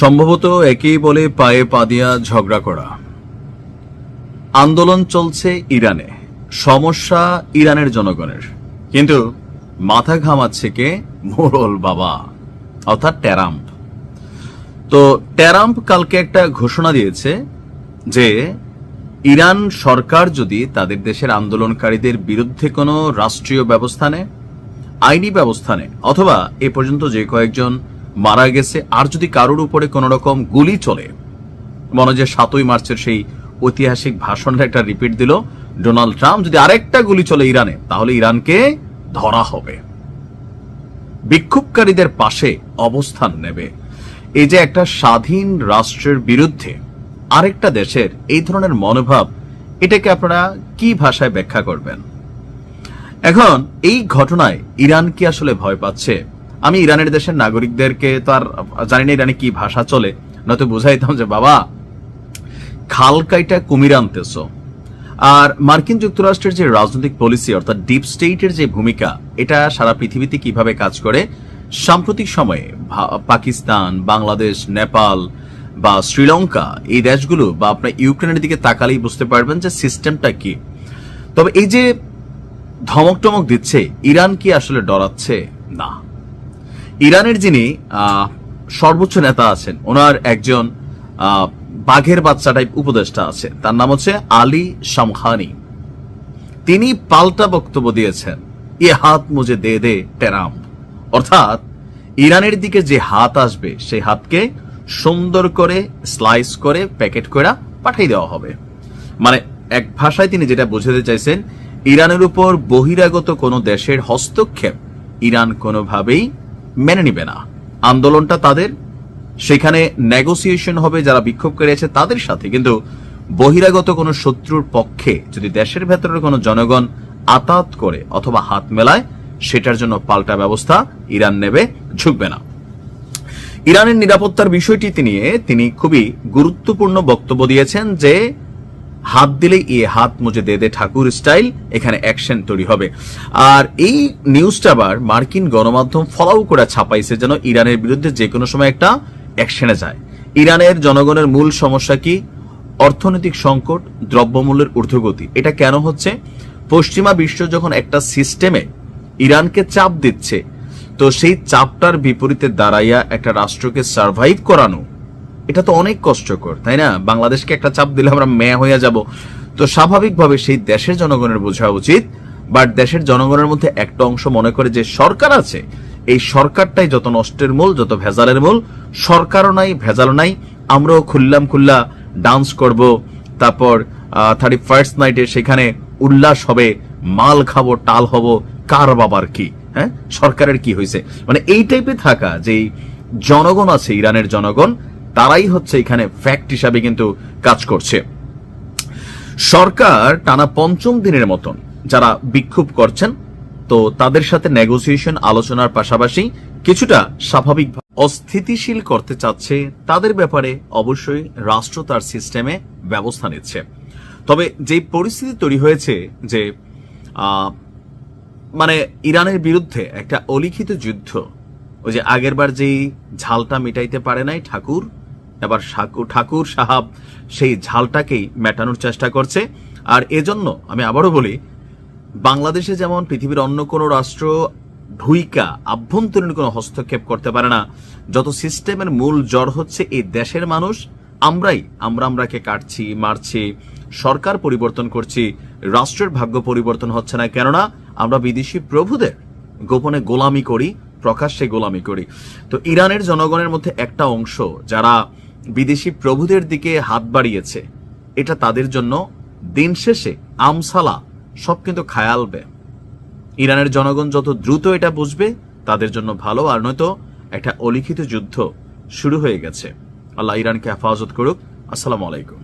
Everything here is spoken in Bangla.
সম্ভবত একেই বলে পায়ে পা দিয়া ঝগড়া করা। আন্দোলন চলছে ইরানে, সমস্যা ইরানের জনগণের। কিন্তু মাথা ঘামাচ্ছে কে? মোরল বাবা, অর্থাৎ ট্যারাম্প। তো ট্যারাম্প কালকে একটা ঘোষণা দিয়েছে যে, ইরান সরকার যদি তাদের দেশের আন্দোলনকারীদের বিরুদ্ধে কোনো রাষ্ট্রীয় ব্যবস্থা নেয়, আইনি ব্যবস্থা নেয়, অথবা এ পর্যন্ত যে কয়েকজন মারা গেছে, আর যদি কারোর উপরে কোনো রকম গুলি চলে, মনে যে সাতই মার্চের সেই ঐতিহাসিক ভাষণটা একটা রিপিট দিল, ডোনাল্ড ট্রাম্প যদি আরেকটা গুলি চলে ইরানে, তাহলে ইরানকে ধরা হবে। বিক্ষোভকারীদের পাশে অবস্থান নেবে। এই যে একটা স্বাধীন রাষ্ট্রের বিরুদ্ধে আরেকটা দেশের এই ধরনের মনোভাব, এটাকে আপনারা কি ভাষায় ব্যাখ্যা করবেন? এখন, এই ঘটনায় ইরান কি আসলে ভয় পাচ্ছে? আমি ইরানের দেশের নাগরিকদেরকে তো আর জানি না ইরানে কি ভাষা চলে, নয়তো বুঝাইতাম যে, বাবা, খাল কাইটা কুমির আনতেছ। আর মার্কিন যুক্তরাষ্ট্রের যে রাজনৈতিক পলিসি অর্থাৎ ডিপ স্টেটের যে ভূমিকা, এটা সারা পৃথিবীতে কীভাবে কাজ করে? সাম্প্রতিক সময়ে পাকিস্তান, বাংলাদেশ, নেপাল বা শ্রীলঙ্কা, এই দেশগুলো বা আপনার ইউক্রেনের দিকে তাকালেই বুঝতে পারবেন যে সিস্টেমটা কি। তবে এই যে ধমক টমক দিচ্ছে, ইরান কি আসলে ডরাচ্ছে? না। ইরানের যিনি সর্বোচ্চ নেতা আছেন, ওনার একজন বাঘের বাচ্চা টাইপ উপদেষ্টা আছে। তার নাম হচ্ছে আলী শামখানি। তিনি পাল্টা বক্তব্য দিয়েছেন, এ হাত মুজে দে দে টেরাম। অর্থাৎ, ইরানের দিকে যে হাত আসবে, সেই হাতকে সুন্দর করে স্লাইস করে প্যাকেট করে পাঠিয়ে দেওয়া হবে। মানে এক ভাষায় তিনি যেটা বোঝাতে চাইছেন, ইরানের উপর বহিরাগত কোনো দেশের হস্তক্ষেপ ইরান কোনোভাবেই মেনে নিবে না। আন্দোলনটা তাদের, সেখানে নেগোসিয়েশন হবে যারা বিক্ষোভকারী আছে তাদের সাথে। কিন্তু বহিরাগত কোনো শত্রুর পক্ষে যদি দেশের ভেতরের কোনো জনগণ আতাত করে অথবা হাত মেলায়, সেটার জন্য পাল্টা ব্যবস্থা ইরান নেবে, ঝুঁকবে না। ইরানের নিরাপত্তার বিষয়টি নিয়ে তিনি খুবই গুরুত্বপূর্ণ বক্তব্য দিয়েছেন যে হাত দিলে এ হাত মুজে দে দে ঠাকুর স্টাইল, এখানে অ্যাকশন তৈরি হবে। আর এই নিউজটা আবার মার্কিন গণমাধ্যম ফলাও করে ছাপাইছে যেন ইরানের বিরুদ্ধে যে কোনো সময় একটা অ্যাকশনে যায়। ইরানের জনগণের মূল সমস্যা কি? অর্থনৈতিক সংকট, দ্রব্যমূল্যের ঊর্ধ্বগতি। এটা কেন হচ্ছে? পশ্চিমা বিশ্ব যখন একটা সিস্টেমে ইরানকে চাপ দিচ্ছে, তো সেই চাপটার বিপরীতে দাঁড়াইয়া একটা রাষ্ট্রকে সার্ভাইভ করানো এটা তো অনেক কষ্টকর, তাই না? বাংলাদেশকে একটা চাপ দিলে আমরা মেয়া হইয়া যাব। তো স্বাভাবিকভাবে সেই দেশের জনগণের বোঝা উচিত বাট দেশের জনগণের মধ্যে একটা অংশ মনে করে যে সরকার আছে, এই সরকারটাই যত নষ্টের মূল, যত ভেজালের মূল, সরকারও নাই, ভেজালও নাই। আমরাও খুললাম খুল্লা ডান্স করব, তারপর থার্টি ফার্স্ট নাইটে সেখানে উল্লাস হবে, মাল খাব, টাল হব, কার বাবার কি হ্যাঁ? সরকারের কি হয়েছে মানে এই টাইপে থাকা যে জনগণ আছে, ইরানের জনগণ তারাই হচ্ছে এখানে ফ্যাক্ট হিসাবে কিন্তু কাজ করছে। সরকার টানা পঞ্চম দিনের মতন যারা বিক্ষোভ করছেন, তো তাদের সাথে নেগোসিয়েশন আলোচনার পাশাপাশি কিছুটা স্বাভাবিক অস্থিতিশীল করতে চাচ্ছে তাদের ব্যাপারে অবশ্যই রাষ্ট্র তার সিস্টেমে ব্যবস্থা নিচ্ছে। তবে যে পরিস্থিতি তৈরি হয়েছে যে মানে ইরানের বিরুদ্ধে একটা অলিখিত যুদ্ধ, ওই যে আগেরবার যেই ঝালটা মিটাইতে পারে নাই ঠাকুর এবার ঠাকুর সাহাব সেই ঝালটাকেই মেটানোর চেষ্টা করছে। আর এজন্য আমি আবারও বলি, বাংলাদেশে যেমন পৃথিবীর অন্য কোনো রাষ্ট্র ঢুইকা আভ্যন্তরীণ কোনো হস্তক্ষেপ করতে পারে না, যত সিস্টেমের মূল জ্বর হচ্ছে এই দেশের মানুষ, আমরাই, আমরা আমরাকে কাটছি, মারছি, সরকার পরিবর্তন করছি, রাষ্ট্রের ভাগ্য পরিবর্তন হচ্ছে না, কেননা আমরা বিদেশি প্রভুদের গোপনে গোলামি করি, প্রকাশ্যে গোলামি করি। তো ইরানের জনগণের মধ্যে একটা অংশ যারা বিদেশি প্রভুদের দিকে হাত বাড়িয়েছে। এটা তাদের জন্য দিন শেষে আমসালা, সব কিন্তু খায়ালবে ইরানের জনগণ যত দ্রুত এটা বুঝবে, তাদের জন্য ভালো। আর নয়তো একটা অলিখিত যুদ্ধ শুরু হয়ে গেছে। আল্লাহ ইরানকে হেফাজত করুক। আসসালামু আলাইকুম।